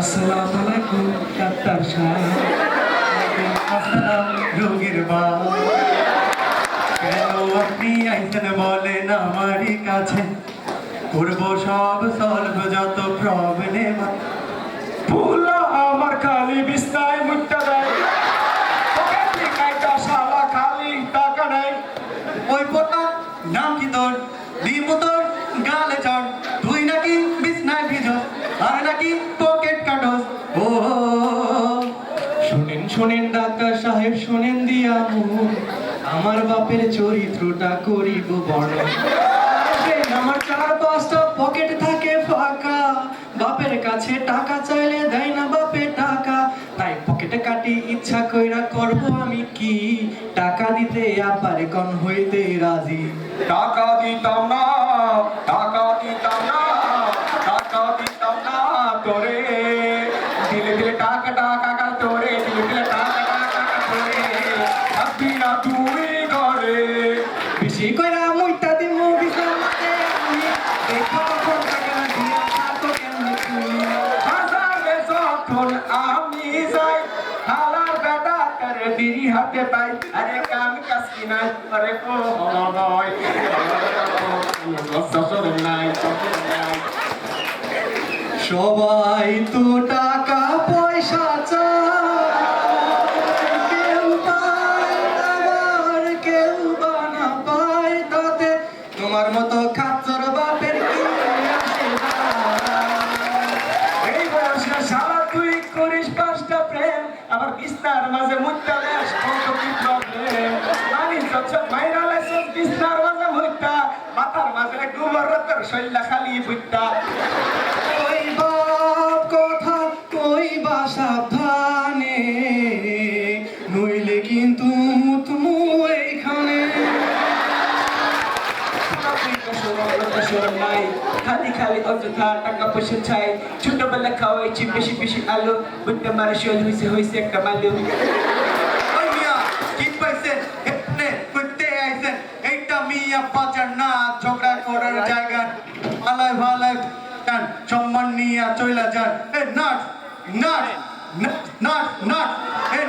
আসসালামু আলাইকুম, ডাক্তার সাহেব। রোগীর আপনি আইসেন বলেন আমারই কাছে? করব সব সলভ যত প্রবলেম ভুলা আমার খালি বিস্তায় শুনেন ডাক্তার সাহেব শুনেন দিয়া আমার বাপের চরিত্রটা করিব দেখেন, আমার চার পাঁচটা পকেট থাকে ফাঁকা। বাপের কাছে টাকা চাইলে দেয় না বাপে টাকা। তাই পকেটে কাটি ইচ্ছা কইরা করব আমি কি? টাকা দিতে আপারে কন হইতে রাজি। টাকা দিতাম না টাকা দিতাম ঘরে বেশি কইরা মুইতা দিমু বিছানাতে আমি দেখো কোন টাকা দিয়া থাকো কেমনে তুমি। হাজারে যখন আমি যাই, হালার বেটা করে বিড়ি হাতে পাই। আরে কাম কাসকি নাই? আরে ও নয়। সবাই তো টাকা করিস পাঁচটা প্রেম আবার বিস্তার মাঝে মুদ্রা দেশ কত কি প্রবলেম আমি সচ্ছ মাইরা লাইসেন্স বিস্তার মাঝে মুদ্রা মাথার মাঝে গোবর রতর শৈলা খালি বুদ্ধা খালি খালি অযথা টাকা পয়সা চাই, ছোটবেলা খাওয়াইছি, বেশি বেশি আলো, বুদ্ধা মারা শোল হয়েছে হয়েছে একটা মালু। ঝগড়া করার জায়গা। ভালাই ভালাই কান সম্মান নিয়া চইলা যান এ নাট নাট নাট নাট এ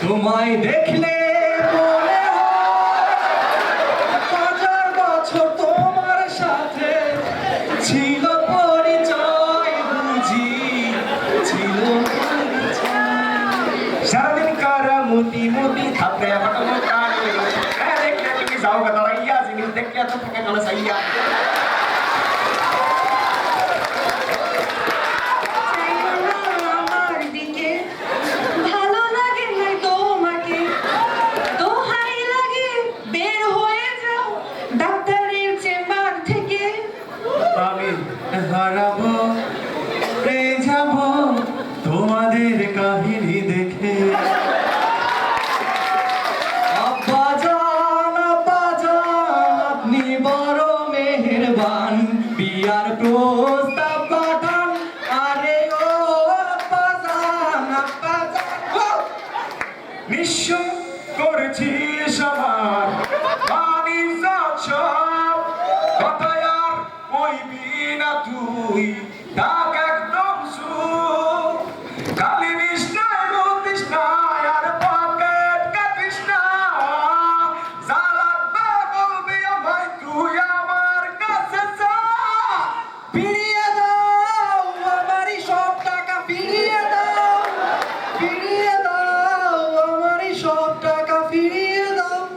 তোমায় দেখলে বছর তোমার সাথে ছিল পরিচয় বুঝি, ছিল সারাদিন কারা মুতি মুতি থাপড়ে ফাটানো কানে হ্যাঁ দেখলে তুমি যাও গা দাঁড়াইয়া জিনিস দেখলে এত থাকে গেল সাইয়া। মেহেরবান, বিয়ার প্রস্তাব পাঠান। আরে ও নিঃস করেছিস আমার পানি সব কথায় আর ওই বিনা তুই। তার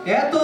yaitu